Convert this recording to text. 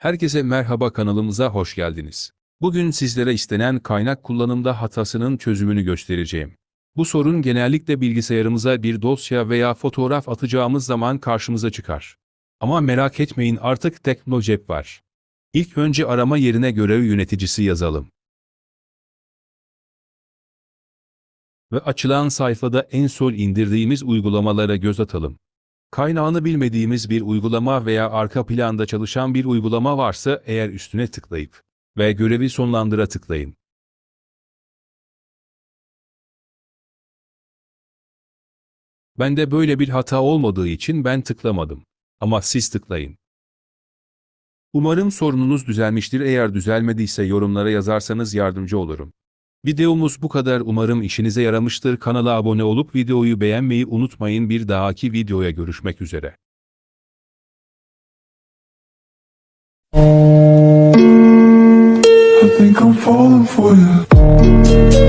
Herkese merhaba kanalımıza hoş geldiniz. Bugün sizlere istenen kaynak kullanımda hatasının çözümünü göstereceğim. Bu sorun genellikle bilgisayarımıza bir dosya veya fotoğraf atacağımız zaman karşımıza çıkar. Ama merak etmeyin artık Teknocep var. İlk önce arama yerine görev yöneticisi yazalım. Ve açılan sayfada en son indirdiğimiz uygulamalara göz atalım. Kaynağını bilmediğimiz bir uygulama veya arka planda çalışan bir uygulama varsa eğer üstüne tıklayıp ve görevi sonlandıra tıklayın. Bende böyle bir hata olmadığı için ben tıklamadım. Ama siz tıklayın. Umarım sorununuz düzelmiştir. Eğer düzelmediyse yorumlara yazarsanız yardımcı olurum. Videomuz bu kadar. Umarım işinize yaramıştır. Kanala abone olup videoyu beğenmeyi unutmayın. Bir dahaki videoya görüşmek üzere. I think I'm falling for you.